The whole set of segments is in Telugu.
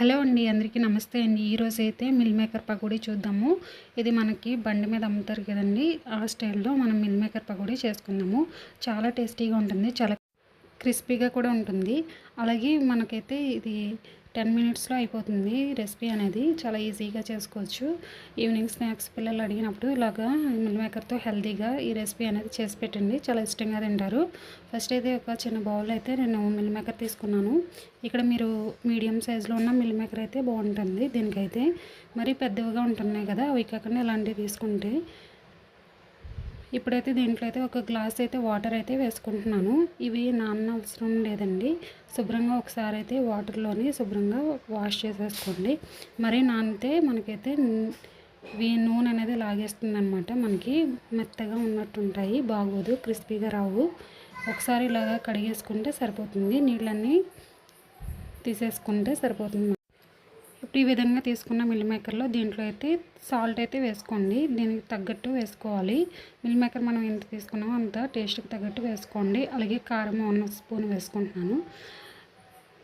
హలో అండి అందరికీ నమస్తే అండి. ఈరోజు అయితే మిల్ మేకర్ పకోడీ చూద్దాము. ఇది మనకి బండి మీద అమ్ముతారు కదండి. ఆ స్టైల్లో మనం మిల్ మేకర్ పకోడీ చేసుకుందాము. చాలా టేస్టీగా ఉంటుంది. చాలా క్రిస్పీగా కూడా ఉంటుంది. అలాగే మనకైతే ఇది టెన్ మినిట్స్లో అయిపోతుంది రెసిపీ అనేది. చాలా ఈజీగా చేసుకోవచ్చు. ఈవినింగ్ స్నాక్స్ పిల్లలు అడిగినప్పుడు ఇలాగా మిల్ మేకర్తో హెల్తీగా ఈ రెసిపీ అనేది చేసి పెట్టండి. చాలా ఇష్టంగా తింటారు. ఫస్ట్ అయితే ఒక చిన్న బౌల్ అయితే నేను మిల్ మేకర్ తీసుకున్నాను. ఇక్కడ మీరు మీడియం సైజులో ఉన్న మిల్ మేకర్ అయితే బాగుంటుంది దీనికైతే. మరీ పెద్దవిగా ఉంటున్నాయి కదా అవి కాకుండా ఇలాంటివి తీసుకుంటే ఇప్పుడైతే దీంట్లో అయితే ఒక గ్లాస్ అయితే వాటర్ అయితే వేసుకుంటున్నాను. ఇవి నాన్న అవసరం లేదండి. శుభ్రంగా ఒకసారి అయితే వాటర్లోని శుభ్రంగా వాష్ చేసేసుకోండి. మరీ నానితే మనకైతే ఇవి నూనె అనేది లాగేస్తుంది అనమాట మనకి మెత్తగా ఉన్నట్టుంటాయి. బాగోదు క్రిస్పీగా రావు. ఒకసారి ఇలాగా కడిగేసుకుంటే సరిపోతుంది. నీళ్ళన్నీ తీసేసుకుంటే సరిపోతుంది. ఇప్పుడు ఈ విధంగా తీసుకున్న మిల్ మేకర్లో దీంట్లో అయితే సాల్ట్ అయితే వేసుకోండి. దీనికి తగ్గట్టు వేసుకోవాలి. మిల్ మేకర్ మనం ఎంత తీసుకున్నామో అంత టేస్ట్కి తగ్గట్టు వేసుకోండి. అలాగే కారం వన్ స్పూన్ వేసుకుంటున్నాను.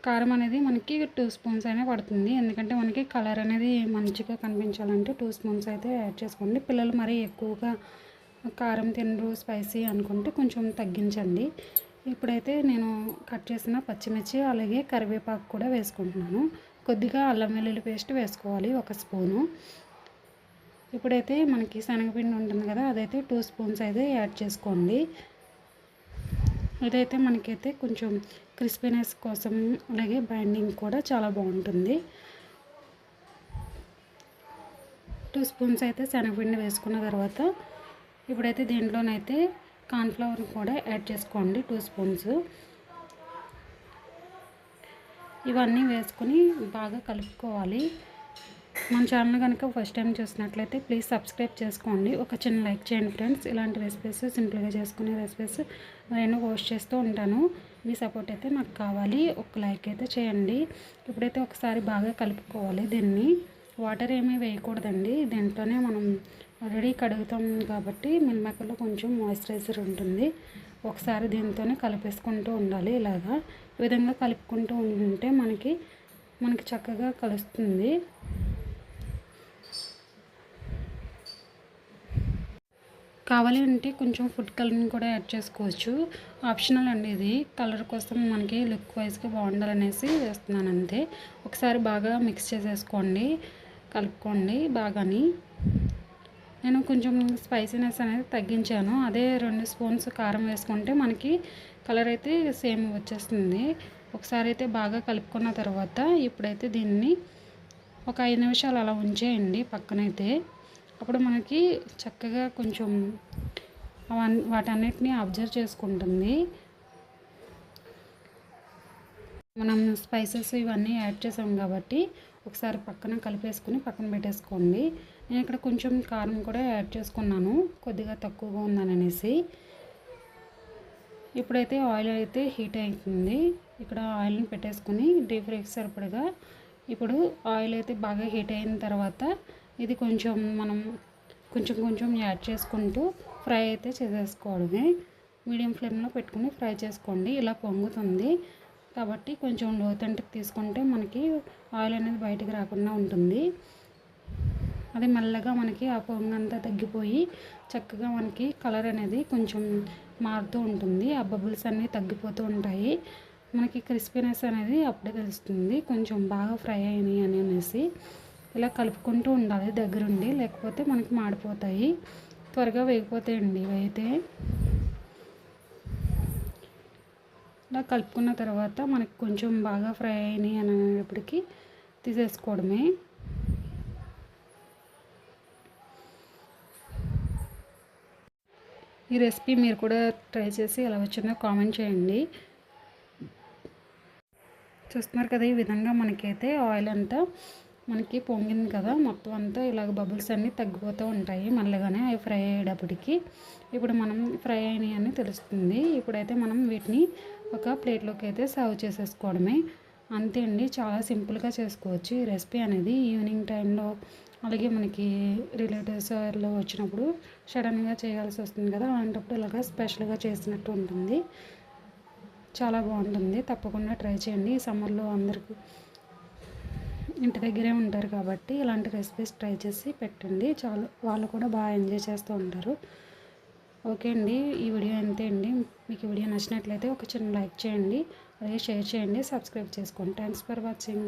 కారం అనేది మనకి టూ స్పూన్స్ అయినా పడుతుంది. ఎందుకంటే మనకి కలర్ అనేది మంచిగా కనిపించాలంటే టూ స్పూన్స్ అయితే యాడ్ చేసుకోండి. పిల్లలు మరీ ఎక్కువగా కారం తినరు స్పైసీ అనుకుంటే కొంచెం తగ్గించండి. ఇప్పుడైతే నేను కట్ చేసిన పచ్చిమిర్చి అలాగే కరివేపాకు కూడా వేసుకుంటున్నాను. కొద్దిగా అల్లం వెల్లుల్లి పేస్ట్ వేసుకోవాలి ఒక స్పూను. ఇప్పుడైతే మనకి శనగపిండి ఉంటుంది కదా అదైతే టూ స్పూన్స్ అయితే యాడ్ చేసుకోండి. ఇదైతే మనకైతే కొంచెం క్రిస్పీనెస్ కోసం అలాగే బైండింగ్ కూడా చాలా బాగుంటుంది. టూ స్పూన్స్ అయితే శనగపిండి వేసుకున్న తర్వాత ఇప్పుడైతే దీంట్లోనైతే కార్న్ఫ్లవర్ కూడా యాడ్ చేసుకోండి టూ స్పూన్స్. ఇవన్నీ వేసుకొని బాగా కలుపుకోవాలి. మన ఛానల్ కనుక ఫస్ట్ టైం చూసినట్లయితే ప్లీజ్ సబ్స్క్రైబ్ చేసుకోండి. ఒక చిన్న లైక్ చేయండి ఫ్రెండ్స్. ఇలాంటి రెసిపీస్ సింపుల్గా చేసుకునే రెసిపీస్ నేను పోస్ట్ చేస్తూ ఉంటాను. మీ సపోర్ట్ అయితే నాకు కావాలి. ఒక లైక్ అయితే చేయండి. ఇప్పుడైతే ఒకసారి బాగా కలుపుకోవాలి దీన్ని. వాటర్ ఏమీ వేయకూడదండి. దీంట్లోనే మనం ఆల్రెడీ కడుగుతాం కాబట్టి మిల్మేకర్లో కొంచెం మాయిశ్చరైజర్ ఉంటుంది. ఒకసారి దీంతోనే కలిపేసుకుంటూ ఉండాలి ఇలాగా. ఈ విధంగా కలుపుకుంటూ ఉంటే మనకి మనకి చక్కగా కలుస్తుంది. కావాలి అంటే కొంచెం ఫుడ్ కలర్ని కూడా యాడ్ చేసుకోవచ్చు. ఆప్షనల్ అండి ఇది. కలర్ కోసం మనకి లుక్ వైజ్గా బాగుండాలనేసి వేస్తున్నాను అంతే ఒకసారి బాగా మిక్స్ చేసేసుకోండి. కలుపుకోండి బాగాని. నేను కొంచెం స్పైసీనెస్ అనేది తగ్గించాను. అదే రెండు స్పూన్స్ కారం వేసుకుంటే మనకి కలర్ అయితే సేమ్ వచ్చేస్తుంది. ఒకసారి అయితే బాగా కలుపుకున్న తర్వాత ఇప్పుడైతే దీన్ని ఒక ఐదు నిమిషాలు అలా ఉంచేయండి పక్కనైతే. అప్పుడు మనకి చక్కగా కొంచెం వాటన్నిటిని అబ్జర్వ్ చేసుకుంటుంది. మనం స్పైసెస్ ఇవన్నీ యాడ్ చేసాం కాబట్టి ఒకసారి పక్కన కలిపేసుకుని పక్కన పెట్టేసుకోండి. నేను ఇక్కడ కొంచెం కారం కూడా యాడ్ చేసుకున్నాను. కొద్దిగా తక్కువగా ఉందననేసి ఇప్పుడైతే ఆయిల్ అయితే హీట్ అవుతుంది ఇక్కడ ఆయిల్ని పెట్టేసుకుని డీప్ ఫ్రైకి సరిపడగా ఇప్పుడు ఆయిల్ అయితే బాగా హీట్ అయిన తర్వాత ఇది కొంచెం మనం కొంచెం కొంచెం యాడ్ చేసుకుంటూ ఫ్రై అయితే చేసేసుకోవడమే. మీడియం ఫ్లేమ్లో పెట్టుకుని ఫ్రై చేసుకోండి. ఇలా పొంగుతుంది. కాబట్టి కొంచెం లోతంటికి తీసుకుంటే మనకి ఆయిల్ అనేది బయటకు రాకుండా ఉంటుంది. అది మెల్లగా మనకి ఆ పొంగంతా తగ్గిపోయి చక్కగా మనకి కలర్ అనేది కొంచెం మారుతూ ఉంటుంది. ఆ బబుల్స్ అన్నీ తగ్గిపోతూ ఉంటాయి. మనకి క్రిస్పీనెస్ అనేది అప్పుడే తెలుస్తుంది. కొంచెం బాగా ఫ్రై అయినాయి అని అనేసి ఇలా కలుపుకుంటూ ఉండాలి దగ్గరుండి లేకపోతే మనకి మాడిపోతాయి. త్వరగా వేగిపోతాయండి. ఇవైతే ఇలా కలుపుకున్న తర్వాత మనకి కొంచెం బాగా ఫ్రై అయినాయి అని అనేటప్పటికి తీసేసుకోవడమే. ఈ రెసిపీ మీరు కూడా ట్రై చేసి ఎలా వచ్చిందో కామెంట్ చేయండి. చూస్తున్నారు కదా ఈ విధంగా మనకైతే ఆయిల్ అంతా మనకి పొంగింది కదా మొత్తం అంతా ఇలాగ బబుల్స్ అన్నీ తగ్గిపోతూ ఉంటాయి మళ్ళీగానే అవి ఫ్రై అయ్యేటప్పటికి. ఇప్పుడు మనం ఫ్రై అయినాయి అని తెలుస్తుంది. ఇప్పుడైతే మనం వీటిని ఒక ప్లేట్లోకి అయితే సర్వ్ చేసేసుకోవడమే. అంతే అండి. చాలా సింపుల్గా చేసుకోవచ్చు. ఈ రెసిపీ అనేది ఈవినింగ్ టైంలో అలాగే మనకి రిలేటివ్స్ వాళ్ళు వచ్చినప్పుడు సడన్గా చేయాల్సి వస్తుంది కదా అలాంటప్పుడు ఇలాగా స్పెషల్గా చేసినట్టు ఉంటుంది. చాలా బాగుంటుంది. తప్పకుండా ట్రై చేయండి. ఈ సమ్మర్లో అందరికీ ఇంటి దగ్గరే ఉంటారు కాబట్టి ఇలాంటి రెసిపీస్ ట్రై చేసి పెట్టండి. చాలు వాళ్ళు కూడా బాగా ఎంజాయ్ చేస్తూ ఉంటారు. ఓకే అండి ఈ వీడియో అంతే అండి. మీకు ఈ వీడియో నచ్చినట్లయితే ఒక చిన్న లైక్ చేయండి. అలాగే షేర్ చేయండి. సబ్స్క్రైబ్ చేసుకోండి థ్యాంక్స్ ఫర్ వాచింగ్